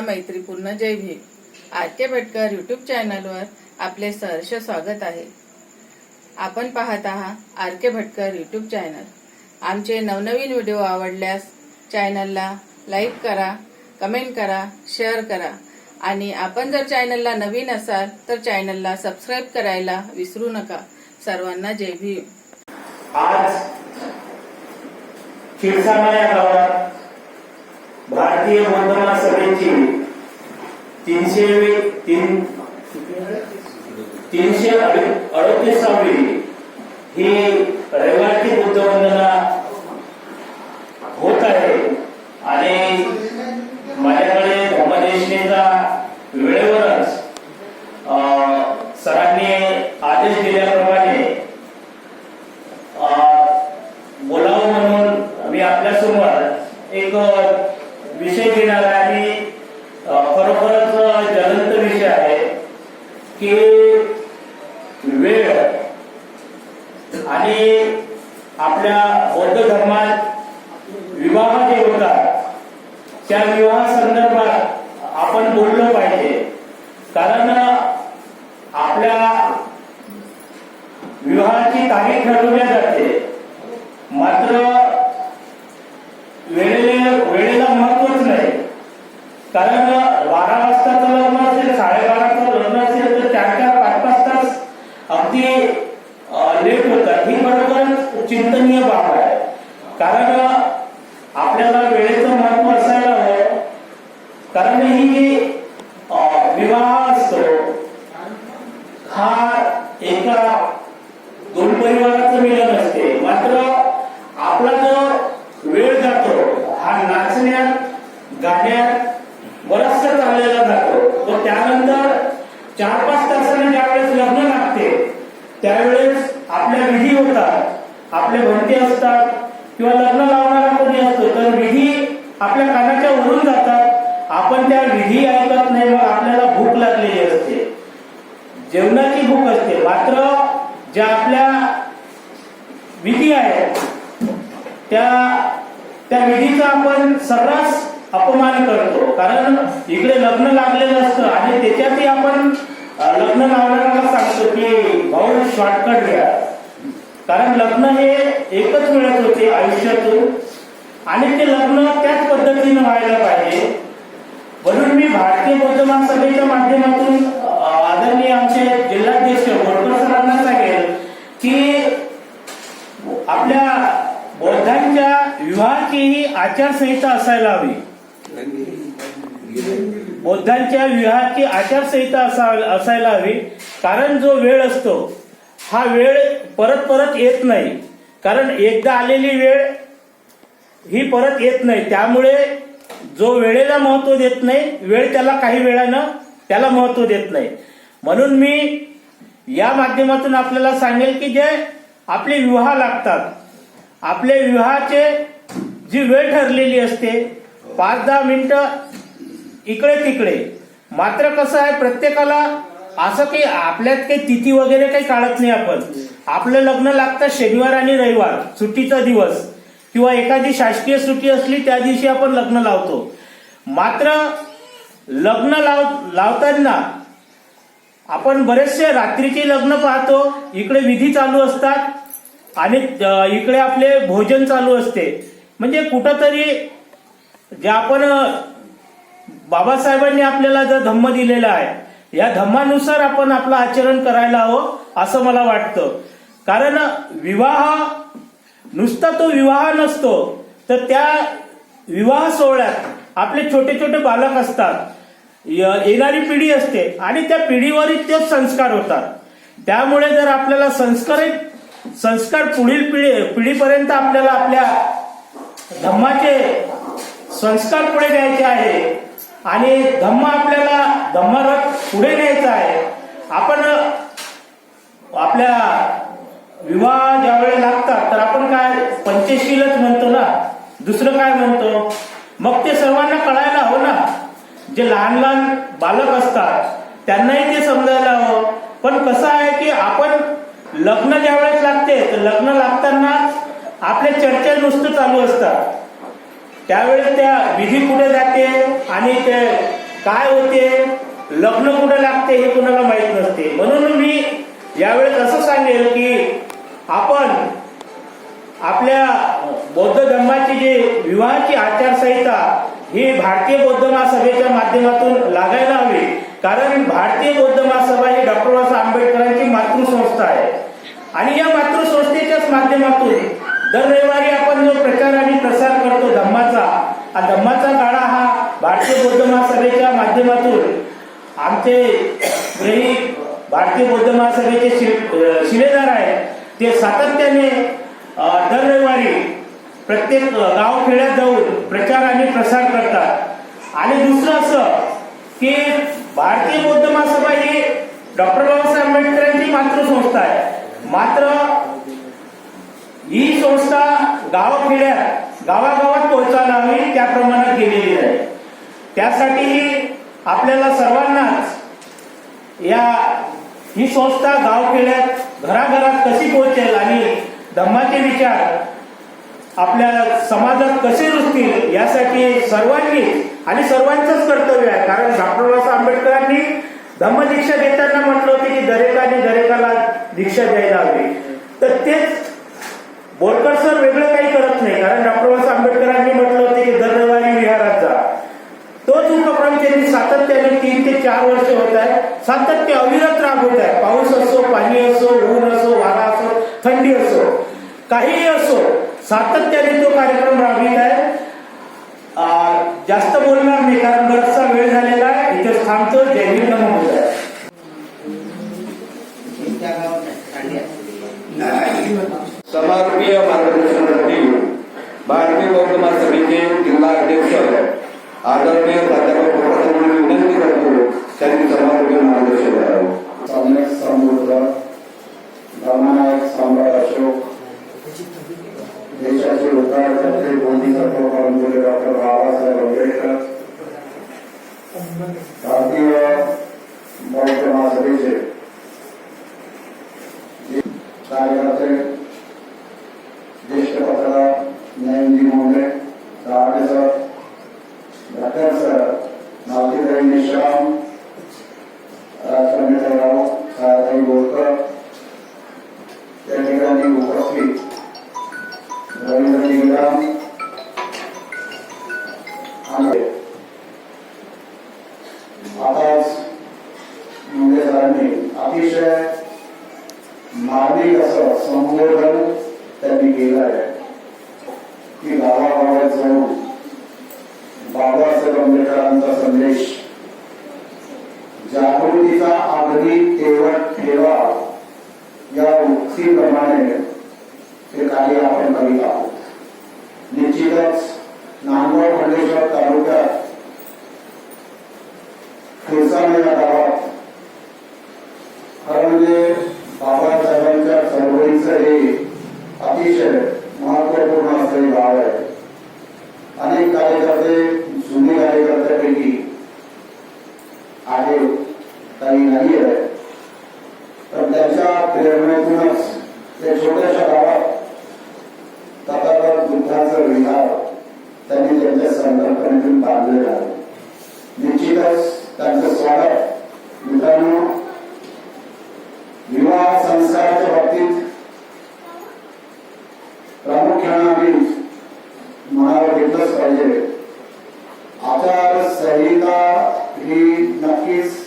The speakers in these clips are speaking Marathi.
सर्वांना मैत्रीपूर्ण Jai Bhim. R K Bhatkar YouTube चॅनलवर आपले सहर्ष स्वागत आहे. आपण पाहत आहात R K Bhatkar YouTube channel आमचे नवनवीन व्हिडिओ आवडल्यास चॅनलला लाईक करा कमेंट करा शेअर करा. आणि आपण जर चॅनलला नवीन असाल तर चॅनलला सबस्क्राईब करायला विसरू नका. सर्वांना जय भीम. आज या गावात भारतीय वंदना सभेची तीनशे तीन तीनशे अडतीसावी ही रविवारची बुद्धवंदना वंदना होत आहे आणि माझ्याकडे धर्मदेशनेचा वेळेवरच अं, सरांनी आदेश दिल्याप्रमाणे अ, बोलावं म्हणून मी आपल्यासमोर एक विषय घेणार आहे आणि अ, खरोखरच ज्वलंत विषय आहे की वेळ आणि आपल्या बौद्ध धर्मात विवाह जे होतात त्या विवाह संदर्भात आपण बोललो पाहिजे. कारण आपल्या विवाहाची तारीख ठरवल्या जाते मात्र वेळेला वेळेला महत्वच नाही. कारण बारा वाजताचं लग्न असेल साडेबाराचं लग्न असेल तर चार चार पाच पाच तास अगदी लेट होतात ही बरोबर चिंतनीय बाब आहे. कारण आपल्याला वेळेचं महत्त्व असायला हवं. कारण ही विवाह असतो हा एका दोन परिवाराचं मिलन असते. मात्र आपला जो वेळ जातो हा नाचण्यात गाण्यात बराचसा चाललेला जातो. व त्यानंतर चार पाच तासाने ज्यावेळेस लग्न त्यावेळेस आपल्या विधी होतात आपले भंते असतात किंवा लग्न लावणारा कोणी असतो तर विधी आपल्या कानाच्या वरून जातात. आपण त्या विधी ऐकत नाही मग आपल्याला भूक लागलेली असते. जेवणाची भूक असते. मात्र ज्या आपल्या विधी आहेत त्या त्या विधीचा आपण सर्रास अपमान करतो. कारण इकडे लग्न लागलेलं असतं आणि त्याच्यातही आपण लग्न लावणाऱ्याला सांगतो की शॉर्टकट घ्या कारण लग्न हे एकच मिळत होते आयुष्यातून. आणि ते लग्न त्याच पद्धतीनं व्हायला पाहिजे. म्हणून मी भारतीय बौद्ध महासभेच्या माध्यमातून आदरणीय आमचे जिल्हाध्यक्ष बोरकर सरांना सांगेल की आपल्या बौद्धांच्या विवाहाची ही आचारसंहिता असायला हवी. बौद्धांच्या विवाहाची आचारसंहिता असायला हवी. कारण जो वेळ असतो हा वेळ परत परत येत नाही. कारण एकदा आलेली वेळ ही परत येत नाही. त्यामुळे जो वेळेला महत्त्व देत नाही वेळ त्याला काही वेळानं त्याला महत्त्व देत नाही. म्हणून मी या माध्यमातून आपल्याला सांगेल की जे आपले विवाह लागतात आपल्या विवाहाचे जी वेळ ठरलेली असते पाच दहा मिनिटं इकडे तिकडे. मात्र कसं आहे प्रत्येकाला असं काही आपल्यात काही तिथी वगैरे काही काढत नाही आपण. आपलं लग्न लागतं शनिवार आणि रविवार सुट्टीचा दिवस. किंवा एखादी शासकीय सुट्टी असली त्या दिवशी आपण लग्न लावतो. मात्र लग्न लाव लावताना आपण बरेचसे रात्रीचे लग्न पाहतो. इकडे विधी चालू असतात आणि इकडे आपले भोजन चालू असते. म्हणजे कुठंतरी जे आपण बाबासाहेबांनी आपल्याला जो धम्म दिलेला आहे या धम्मानुसार आपण आपलं आचरण करायला हवं असं मला वाटतं. कारण विवाह नुसता तो विवाह नसतो तर त्या विवाह सोहळ्यात आपले छोटे छोटे बालक असतात. य- येणारी पिढी असते आणि त्या पिढीवरही तेच संस्कार होतात. त्यामुळे जर आपल्याला संस्कारित संस्कार पुढील पिढी पिढीपर्यंत आपल्याला आपल्या धम्माचे संस्कार पुढे द्यायचे आहे आणि धम्म आपल्याला धम्मरथ पुढे न्यायचा आहे. आपण आपल्या विवाह ज्यावेळेला लागतात तर आपण काय पंचशीलच म्हणतो ना? दुसरं काय म्हणतो? मग ते सर्वांना कळायला हवं ना? जे लहान लहान बालक असतात त्यांनाही ते समजायला हवं. पण कसं आहे की आपण लग्न ज्यावेळेस लागते तर लग्न लागताना आपल्या चर्चा नुसतं चालू असतात. त्यावेळेस त्या विधी कुठे जाते आणि ते काय होते लग्न कुठे लागते हे कुणाला माहीत नसते. म्हणून मी यावेळेस असं सांगेल की आपण आपल्या बौद्ध धर्माची जी विवाहाची आचारसंहिता ही भारतीय बौद्ध महासभेच्या माध्यमातून लागायला हवी. कारण भारतीय बौद्ध महासभा ही डॉक्टर बाबासाहेब आंबेडकरांची मातृसंस्था आहे. आणि या मातृसंस्थेच्याच माध्यमातून दर रविवारी आपण जो प्रचार आणि प्रसार करतो धम्माचा हा धम्माचा गाडा हा भारतीय बौद्ध महासभेच्या माध्यमातून आमचे ग्रही भारतीय बौद्ध महासभेचे शिवेदार शिलेदार आहेत ते सातत्याने दर रविवारी प्रत्येक गावखेड्यात जाऊन प्रचार आणि प्रसार करतात. आणि दुसरं असं की भारतीय बौद्ध महासभा ही डॉक्टर बाबासाहेब आंबेडकरांची मातृसंस्था आहे. मात्र ही संस्था गावाखेड्यात गावागावात पोहोचायला हवी त्या प्रमाणात आहे. त्यासाठी आपल्याला सर्वांनाच या ही संस्था गावखेड्यात घराघरात कशी पोहोचेल आणि धम्माचे विचार आपल्या समाजात कसे रुजतील यासाठी सर्वांनी आणि सर्वांचंच कर्तव्य आहे. कारण डॉक्टर बाबासाहेब आंबेडकरांनी धम्मदीक्षा देताना म्हटलं होतं की दरेकाने दरेकाला दीक्षा द्यायला हवी. तर तेच बोरकर सर वेगळं काही करत नाही. कारण डॉक्टर बाबासाहेब आंबेडकरांनी म्हटलं होते की दर रविवारी विहारात जा. तोच उपक्रम त्यांनी सातत्याने तीन ते चार वर्ष होत आहे सातत्य अविरत राबवत आहे. पाऊस असो पाणी असो ऊन असो वारा असो थंडी असो काहीही असो सातत्याने तो कार्यक्रम राबवित आहे. जास्त बोलणार नाही कारण बराचसा वेळ झालेला आहे. इथे थांबतो. जय हिंद नमो बुद्धाय. समारोपीय मार्गदर्शनासाठी भारतीय बौद्ध महासभेचे जिल्हा अध्यक्ष आदरणीय प्राध्यापक प्रसाद विनंती करतो त्यांनी अगदी तेवट ठेवा या उक्तीप्रमाणे हे। कार्य आपण करीत आहोत निश्चितच नांदगाव खंडेश्वर तालुक्यात खिरसाण या गावात खरं म्हणजे काही आहे. तर त्याच्या प्रेरणेतूनच त्या छोट्याशा गावात तथागत बुद्धाचं विहार त्यांनी त्यांच्या संकल्पनेतून बांधलेलं आहे. निश्चितच त्यांचं स्वागत मित्रांनो विवाह संस्काराच्या बाबतीत प्रामुख्यानं आम्ही मनावर घेतलंच पाहिजे आचारसंहिता ही नक्कीच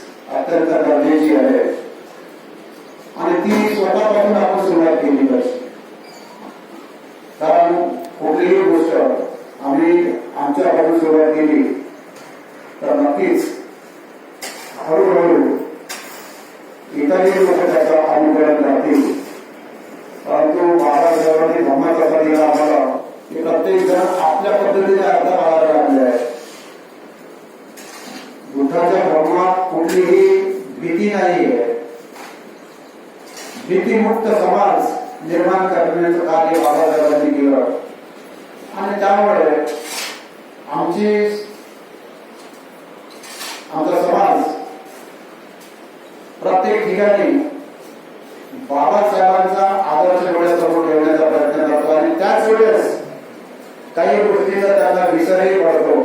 अत्यंत आहे आणि ती स्वतःपासून आपण सुरुवात केली पाहिजे कारण कुठलीही गोष्ट आम्ही आमच्यापासून सुरुवात केली तर नक्कीच हळूहळू इतरही लोक त्याचा अनुकरण करतील परंतु बाबासाहेबांनी धम्मा कसा दिला आम्हाला की प्रत्येक जण आपल्या पद्धतीने अर्थ काढायला लागले आहे बुद्धाच्या धर्मात कुठलीही भीती नाही आहे भीतीमुक्त समाज निर्माण करण्याचं कार्य बाबासाहेबांनी केलं. आणि त्यामुळे आमची आमचा समाज प्रत्येक ठिकाणी बाबासाहेबांचा आदर्श डोळ्यासमोर ठेवण्याचा प्रयत्न करतो. आणि त्याच वेळेस काही गोष्टीचा त्यांना विसरही पडतो.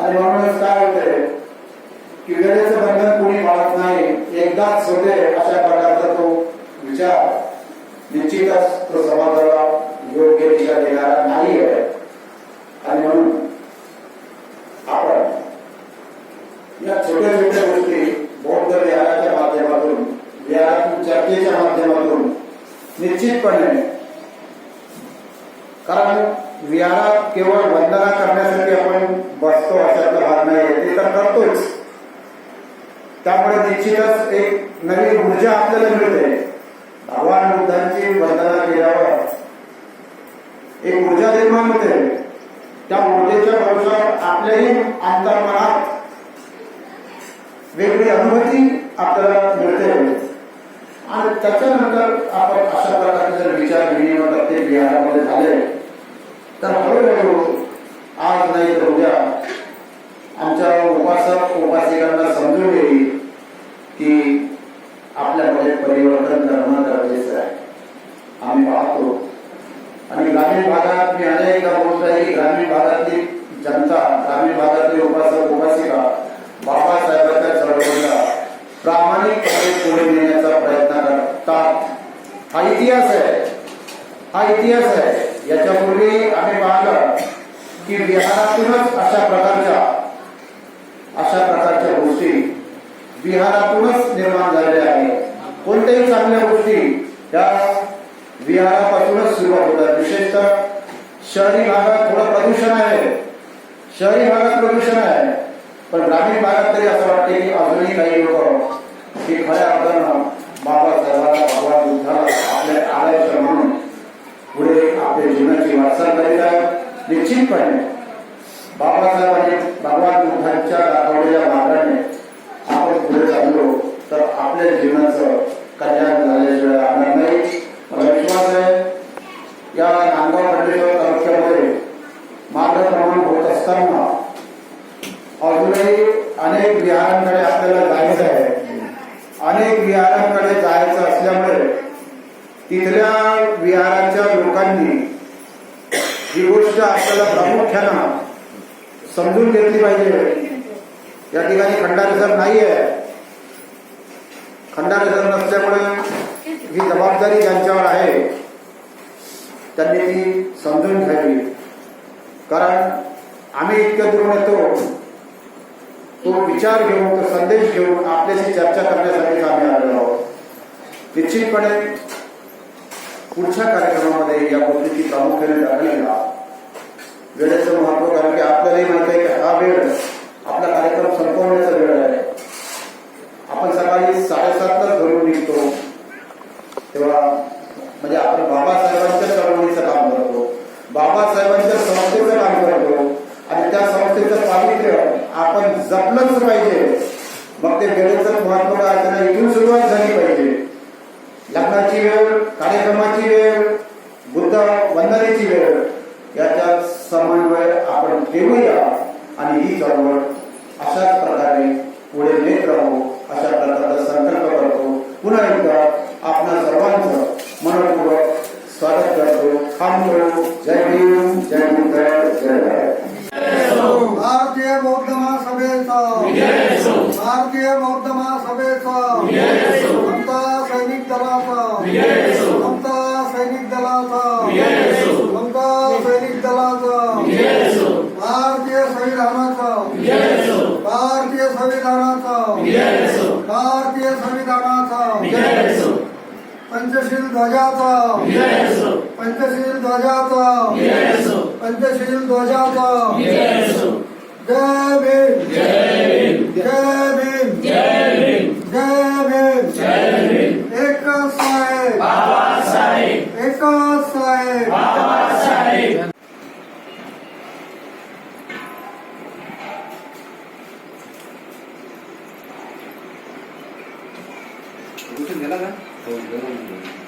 आणि म्हणूनच काय होते की वेळेचं बंधन कोणी पाळत विकास होते अशा प्रकारचा तो विचार निश्चितच तो समाजाला योग्य दिशा देणारा नाही आहे आणि म्हणून आपण या छोट्या छोट्या गोष्टी बौद्ध विहाराच्या माध्यमातून विहारातून चर्चेच्या माध्यमातून निश्चितपणे कारण विहारात केवळ वंदना करण्यासाठी आपण बसतो अशातला भाग नाही ते तर करतोच त्यामुळे निश्चितच एक नवीन ऊर्जा आपल्याला मिळते. भगवान बुद्धांची वंदना केल्यावर एक ऊर्जा निर्माण होते. त्या ऊर्जेच्या भविष्यात आपल्याही अंतर्मनात वेगळी अनुभूती आपल्याला मिळते. आणि त्याच्यानंतर आपण अशा प्रकारचे जर विचार विनिमय प्रत्येक बिहारामध्ये झाले तर हळूहळू आज नाही तर उद्या आमच्या उपासक उपासिकांना समजून येईल की आपल्यामध्ये परिवर्तन करणं गरजेचं आहे आम्ही पाहतो आणि ग्रामीण भागात मी अनेकदा बोलतो आहे की ग्रामीण भागातली जनता ग्रामीण भागातले उपासक उपासिका बाबासाहेबांच्या चळवळीला प्रामाणिकपणे पुढे नेण्याचा प्रयत्न करतात हा इतिहास आहे हा इतिहास आहे. याच्यापूर्वी आम्ही पाहिलं की बिहारातूनच अशा प्रकारच्या अशा प्रकारच्या गोष्टी बिहारातूनच निर्माण झालेल्या आहेत. कोणत्याही चांगल्या गोष्टी त्या विहारापासूनच सुरुवात होतात. विशेषतः शहरी भागात थोडं प्रदूषण आहे. शहरी भागात प्रदूषण आहे. पण ग्रामीण भागात तरी असं वाटते की अजूनही काही लोक हे खऱ्या अर्थानं बाबासाहेबांना भगवान बुद्धाला आपल्या आदर्श म्हणून पुढे आपल्या जीवनाची वाटचाल करीत आहोत निश्चितपणे बाबासाहेबांनी भगवान बुद्धांच्या दाखवलेल्या मार्गाने आपण पुढे चाललो तर आपल्या जीवनाचं कल्याण झाल्याशिवाय राहणार नाही मला विश्वास आहे या नांदगाव मंडळेश्वर तालुक्यामध्ये मार्गक्रमण होत असताना अजूनही अनेक विहारांकडे आपल्याला जायचं आहे अनेक विहारांकडे जायचं असल्यामुळे तिथल्या विहाराच्या लोकांनी ही गोष्ट आपल्याला प्रामुख्यानं समजून घेतली पाहिजे या ठिकाणी खंडारे आहे खंडारे नसल्यामुळे ही जबाबदारी त्यांच्यावर आहे त्यांनी ती समजून घ्यावी. कारण आम्ही इतक्या दूर येतो तो विचार घेऊन तो संदेश घेऊन आपल्याशी चर्चा करण्यासाठी आम्ही आलेलो आहोत. निश्चितपणे पुढच्या कार्यक्रमामध्ये या गोष्टीची प्रामुख्याने दाखल घ्या. वेळेचं महत्त्व कारण की आपल्यालाही म्हणत आहे की हा वेळ आपला कार्यक्रम संपवण्याचा वेळ आहे आपण सकाळी साडेसातलाच घरून निघतो तेव्हा म्हणजे आपण बाबासाहेबांच्या चळवळीचं काम करतो बाबासाहेबांच्या संस्थेचं काम करतो आणि त्या संस्थेचं पावित्र्य आपण जपलंच पाहिजे मग ते वेळेचं महत्त्व काय त्यांना इथून सुरुवात झाली पाहिजे लग्नाची वेळ कार्यक्रमाची वेळ बुद्ध वंदनेची वेळ याचा समन्वय आपण ठेवूया आणि ही चळवळ अशाच प्रकारे पुढे नेत राहू अशा प्रकारचा संकल्प करतो पुन्हा एकदा आपणा सर्वांचं मनपूर्वक स्वागत करतो थांबतो जय भीम जय बुद्ध जय भारत भारतीय बौद्ध महासभेचं भारतीय बौद्ध महासभेचं समता सैनिक दलाचं समता सैनिक दलाचं समता सैनिक दलाचं भारतीय संविधानाचं भारतीय संविधानाचं. भारतीय संविधानाचं. पंचशील ध्वजाचं. पंचशील ध्वजाचं. पंचशील ध्वजाचं. जय भीम. जय भीम. जय भीम. एकच साहेब एकच साहेब 이렇게 내려가? 어, 내려오는 거예요.